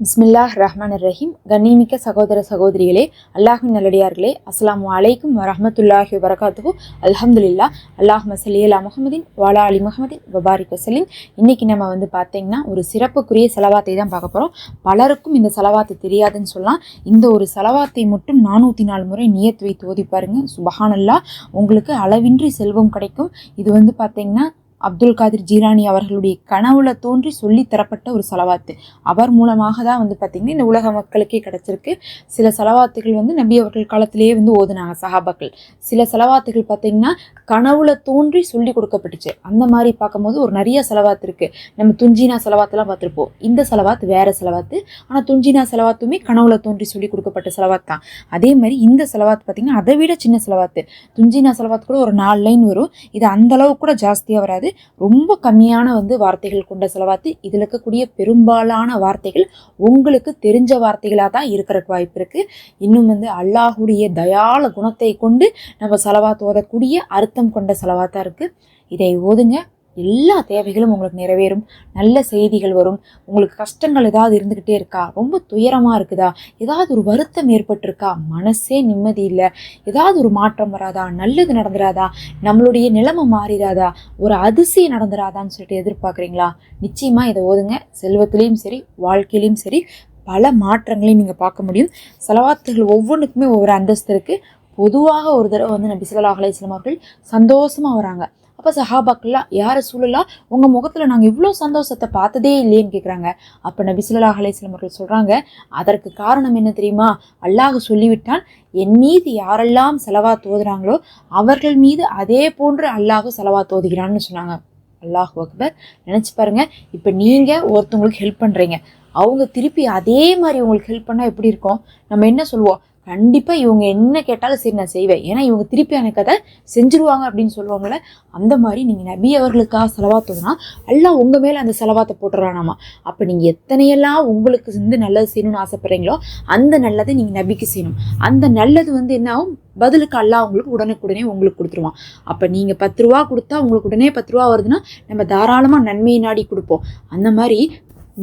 பிஸ்மில்லாஹ் ரஹ்மான் ரஹீம் கண்ணிமிக்க சகோதர சகோதரிகளே அல்லாஹின் நல்லடியார்களே அஸ்லாம் அலைக்கும் வரமத்துல்லாஹி வரகாத்துகு அல்ஹம்துலில்லா அல்லாஹ் மசலி அலா முகமதின் வாலா அலி முகமதின் வபாரிக் வசலின் இன்றைக்கி நம்ம வந்து பார்த்தீங்கன்னா ஒரு சிறப்புக்குரிய செலவாத்தை தான் பார்க்க போகிறோம் பலருக்கும் இந்த செலவாத்தை தெரியாதுன்னு சொல்லலாம். இந்த ஒரு செலவாத்தை மட்டும் நானூற்றி நாலு முறை நியத்து வைத்து ஓதி பாருங்கள் சுபஹானல்லா உங்களுக்கு அளவின்றி செல்வம் கிடைக்கும். இது வந்து பார்த்தீங்கன்னா அப்துல் காதிர் ஜீரானி அவர்களுடைய கனவுல தோன்றி சொல்லி தரப்பட்ட ஒரு செலவாத்து. அவர் மூலமாக தான் வந்து பார்த்திங்கன்னா இந்த உலக மக்களுக்கே கிடச்சிருக்கு. சில செலவாத்துகள் வந்து நபி அவர்கள் காலத்திலேயே வந்து ஓதுனாங்க சஹாபாக்கள். சில செலவாத்துகள் பார்த்திங்கன்னா கனவுல தோன்றி சொல்லி கொடுக்கப்பட்டுச்சு. அந்த மாதிரி பார்க்கும்போது ஒரு நிறைய செலவாத்து இருக்குது நம்ம துஞ்சினா செலவாத்தெல்லாம் பார்த்துருப்போம். இந்த செலவாத்து வேறு செலவாத்து. ஆனால் துஞ்சினா செலவாத்துமே கனவுல தோன்றி சொல்லி கொடுக்கப்பட்ட செலவாத் தான். அதே மாதிரி இந்த செலவாத்து பார்த்திங்கன்னா அதை விட சின்ன செலவாத்து. துஞ்சினா செலவாத்து கூட ஒரு நாலு லைன் வரும். இது அந்த அளவுக்கு கூட ஜாஸ்தியாக வராது. ரொம்ப கம்மியான வந்து வார்த்தைகள் கொண்ட செலவாத்து. இதில் இருக்கக்கூடிய பெரும்பாலான வார்த்தைகள் உங்களுக்கு தெரிஞ்ச வார்த்தைகளாக தான் இருக்கிறக்கு வாய்ப்பு இருக்குது இன்னும் வந்து அல்லாஹுடைய தயால குணத்தை கொண்டு நம்ம செலவாத்து ஓதக்கூடிய அர்த்தம் கொண்ட செலவாத்தான் இருக்குது இதை ஓதுங்க. எல்லா தேவைகளும் உங்களுக்கு நிறைவேறும். நல்ல செய்திகள் வரும். உங்களுக்கு கஷ்டங்கள் ஏதாவது இருந்துக்கிட்டே இருக்கா? ரொம்ப துயரமாக இருக்குதா? ஏதாவது ஒரு வருத்தம் ஏற்பட்டிருக்கா? மனசே நிம்மதி இல்லை. ஏதாவது ஒரு மாற்றம் வராதா? நல்லது நடந்துராதா? நம்மளுடைய நிலைமை மாறிடாதா ஒரு அதிசயம் நடந்துராதான்னு சொல்லிட்டு எதிர்பார்க்குறீங்களா? நிச்சயமாக இதை ஓதுங்க. செல்வத்திலையும் சரி வாழ்க்கையிலையும் சரி பல மாற்றங்களையும் நீங்கள் பார்க்க முடியும். செலவாத்துகள் ஒவ்வொன்றுக்குமே ஒவ்வொரு அந்தஸ்து இருக்குது பொதுவாக ஒரு தடவை வந்து நபி ஸல்லல்லாஹு அலைஹி அவர்கள் சந்தோஷமாக வராங்க. அப்போ சஹாபாக்கள்லாம் யார் சூழலா? உங்கள் முகத்தில் நாங்கள் இவ்வளோ சந்தோஷத்தை பார்த்ததே இல்லையேன்னு கேட்குறாங்க அப்போ நபி ஸல்லல்லாஹு அலைஹி அவர்கள் சொல்கிறாங்க அதற்கு காரணம் என்ன தெரியுமா? அல்லாஹ் சொல்லிவிட்டான் என் மீது யாரெல்லாம் செலவா தோதுறாங்களோ அவர்கள் மீது அதே போன்று அல்லாஹ் செலவா தோதுகிறான்னு சொன்னாங்க. அல்லாஹ் அக்பர் நினச்சி பாருங்கள் இப்போ நீங்கள் ஒருத்தவங்களுக்கு ஹெல்ப் பண்ணுறீங்க அவங்க திருப்பி அதே மாதிரி உங்களுக்கு ஹெல்ப் பண்ணால் எப்படி இருக்கும்? நம்ம என்ன சொல்லுவோம் கண்டிப்பாக இவங்க என்ன கேட்டாலும் சரி நான் செய்வேன். ஏன்னா இவங்க திருப்பி எனக்கு அதை செஞ்சுருவாங்க அப்படின்னு சொல்லுவாங்கள்ல அந்த மாதிரி நீங்கள் நபி அவர்களுக்காக செலவாத்தோதுனா எல்லாம் உங்கள் மேலே அந்த செலவாத்தை போட்டுறானாமா? அப்போ நீங்கள் எத்தனையெல்லாம் உங்களுக்கு வந்து நல்லது செய்யணும்னு ஆசைப்படுறீங்களோ அந்த நல்லதை நீங்கள் நபிக்கு செய்யணும். அந்த நல்லது வந்து என்ன ஆகும்? பதிலுக்கு அல்லாஹ் உங்களுக்கு உடனுக்குடனே உங்களுக்கு கொடுத்துருவான். அப்போ நீங்கள் பத்து ரூபா கொடுத்தா உங்களுக்கு உடனே பத்து ரூபா வருதுன்னா நம்ம தாராளமாக நன்மையை நாடி கொடுப்போம். அந்த மாதிரி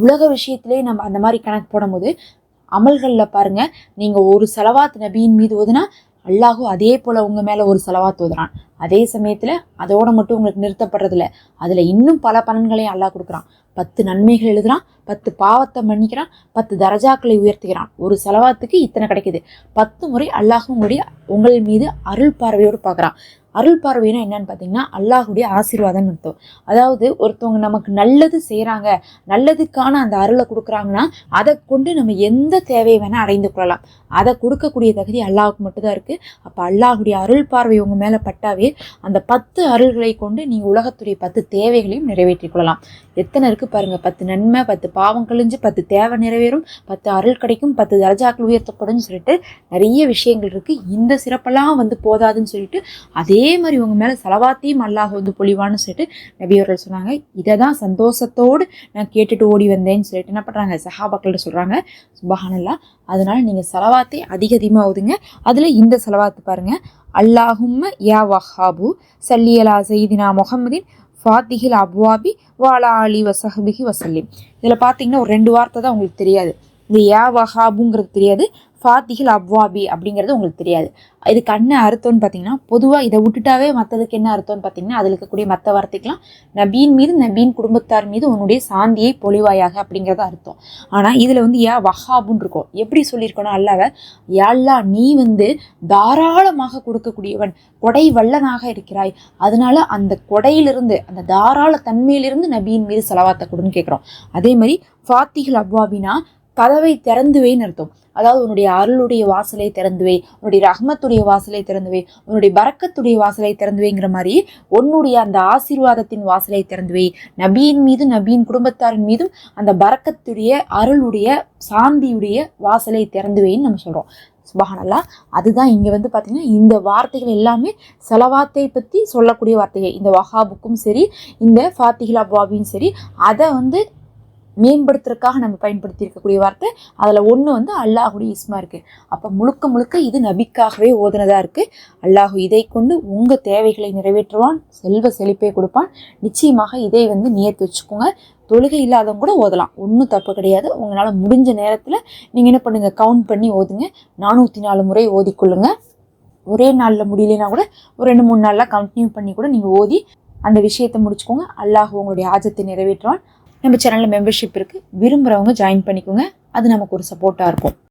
உலக விஷயத்திலே நம்ம அந்த மாதிரி கணக்கு போடும்போது அமல்களில் பாருங்கள் நீங்கள் ஒரு செலவாத் நபியின் மீது ஓதுனா அல்லாஹும் அதே போல் உங்கள் மேலே ஒரு செலவாத் ஓதுறான். அதே சமயத்தில் அதோட மட்டும் உங்களுக்கு நிறுத்தப்படுறதில்ல. அதில் இன்னும் பல பலன்களையும் அல்லாஹ் கொடுக்குறான். பத்து நன்மைகள் எழுதுறான் பத்து பாவத்தை மன்னிக்கிறான் பத்து தரஜாக்களை உயர்த்துகிறான். ஒரு செலவாத்துக்கு இத்தனை கிடைக்குது. பத்து முறை அல்லாஹ் உங்களுடைய உங்கள் மீது அருள் பார்வையோடு பார்க்குறான். அருள் பார்வைனா என்னன்னு பார்த்தீங்கன்னா அல்லாஹுடைய ஆசீர்வாதம்னு அர்த்தம். அதாவது ஒருத்தவங்க நமக்கு நல்லது செய்கிறாங்க நல்லதுக்கான அந்த அருளை கொடுக்குறாங்கன்னா அதை கொண்டு நம்ம எந்த தேவையை வேணால் அடைந்து கொள்ளலாம். அதை கொடுக்கக்கூடிய தகுதி அல்லாஹுக்கு மட்டும்தான் இருக்குது அப்போ அல்லாஹுடைய அருள் பார்வை உங்கள் மேலே பட்டாவே அந்த பத்து அருள்களை கொண்டு நீங்கள் உலகத்துடைய பத்து தேவைகளையும் நிறைவேற்றிக் கொள்ளலாம். எத்தனை இருக்குது பாருங்கள் பத்து நன்மை பத்து பாவம் கழிஞ்சு பத்து தேவை நிறைவேறும் பத்து அருள் கிடைக்கும் பத்து தரஜாக்கள் உயர்த்தப்படும் சொல்லிட்டு நிறைய விஷயங்கள் இருக்குது இந்த சிறப்பெல்லாம் வந்து போதாதுன்னு சொல்லிட்டு அதே அதே மாதிரி உங்கள் மேலே செலவாத்தையும் அல்லாஹ் வந்து பொழிவான்னு சொல்லிட்டு நபியவர்கள் சொன்னாங்க. இதை தான் சந்தோஷத்தோடு நான் கேட்டுட்டு ஓடி வந்தேன்னு சொல்லிட்டு என்ன பண்ணுறாங்க சஹாபாக்கள்கிட்ட சொல்கிறாங்க சுபஹானல்லா அதனால் நீங்கள் செலவாத்தை அதிக அதிகமாக ஓதுங்க அதில் இந்த செலவாத்து பாருங்கள் அல்லாஹும்ம யா வஹாபு சல்லியலா சைதினா முகமதின் ஃபாத்திஹில் அப்வாபி வாலா அலி வசஹபிஹி வசல்லிம் இதில் பார்த்தீங்கன்னா ஒரு ரெண்டு வார்த்தை தான் உங்களுக்கு தெரியாது. இந்த யா வஹாபுங்கிறது தெரியாது. ஃபாத்திகில் அப்வாபி அப்படிங்கிறது உங்களுக்கு தெரியாது. இதுக்கு என்ன அர்த்தம்னு பார்த்தீங்கன்னா பொதுவாக இதை விட்டுட்டாவே மற்றதுக்கு என்ன அர்த்தம்னு பார்த்தீங்கன்னா அதில் இருக்கக்கூடிய மற்ற வார்த்தைக்கெலாம் நபீன் மீது நபீன் குடும்பத்தார் மீது உன்னுடைய சாந்தியை பொழிவாயாக அப்படிங்கிறது அர்த்தம். ஆனால் இதில் வந்து யா வஹாபுன்னு இருக்கும். எப்படி சொல்லியிருக்கணும் அல்லாவ? யாழ்லா நீ வந்து தாராளமாக கொடுக்கக்கூடியவன் கொடை வல்லனாக இருக்கிறாய். அதனால அந்த கொடையிலிருந்து அந்த தாராள தன்மையிலிருந்து நபியின் மீது செலவாத்த கொடுன்னு கேட்குறோம் அதே மாதிரி ஃபாத்திகள் அப்வாபினா கதவை திறந்துவேன்னு அர்த்தம். அதாவது உன்னுடைய அருளுடைய வாசலை திறந்துவே உன்னுடைய ரஹ்மத்துடைய வாசலை திறந்துவே உன்னுடைய பரக்கத்துடைய வாசலை திறந்துவேங்கிற மாதிரி உன்னுடைய அந்த ஆசீர்வாதத்தின் வாசலை திறந்துவே. நபியின் மீது நபியின் குடும்பத்தாரின் மீதும் அந்த பரக்கத்துடைய அருளுடைய சாந்தியுடைய வாசலை திறந்துவேன்னு நம்ம சொல்கிறோம் சுபஹானல்லா அதுதான் இங்கே வந்து பார்த்திங்கன்னா இந்த வார்த்தைகள் எல்லாமே செலவாத்தை பற்றி சொல்லக்கூடிய வார்த்தைகள். இந்த வஹாபுக்கும் சரி இந்த ஃபாத்திகில் அப்வாபியும் சரி அதை வந்து மேம்படுத்துறதுக்காக நம்ம பயன்படுத்தி இருக்கக்கூடிய வார்த்தை. அதில் ஒன்று வந்து அல்லாஹுடைய இஸ்மா இருக்குது அப்போ முழுக்க முழுக்க இது நபிக்காகவே ஓதுனதாக இருக்குது அல்லாஹு இதை கொண்டு உங்கள் தேவைகளை நிறைவேற்றுவான் செல்வ செழிப்பை கொடுப்பான். நிச்சயமாக இதை வந்து நியத்து வச்சுக்கோங்க. தொழுகை இல்லாதவங்க கூட ஓதலாம். ஒன்றும் தப்பு கிடையாது. உங்களால் முடிஞ்ச நேரத்தில் நீங்கள் என்ன பண்ணுங்கள் கவுண்ட் பண்ணி ஓதுங்க. நானூற்றி நாலு முறை ஓதிக்கொள்ளுங்க ஒரே நாளில் முடியலனா கூட ஒரு ரெண்டு மூணு நாளில் கண்டினியூ பண்ணி கூட நீங்கள் ஓதி அந்த விஷயத்தை முடிச்சுக்கோங்க. அல்லாஹ் உங்களுடைய ஆஜத்தை நிறைவேற்றுவான். நம்ம சேனலில் மெம்பர்ஷிப் இருக்குது விரும்புகிறவங்க ஜாயின் பண்ணிக்கோங்க. அது நமக்கு ஒரு சப்போர்ட்டாக இருக்கும்.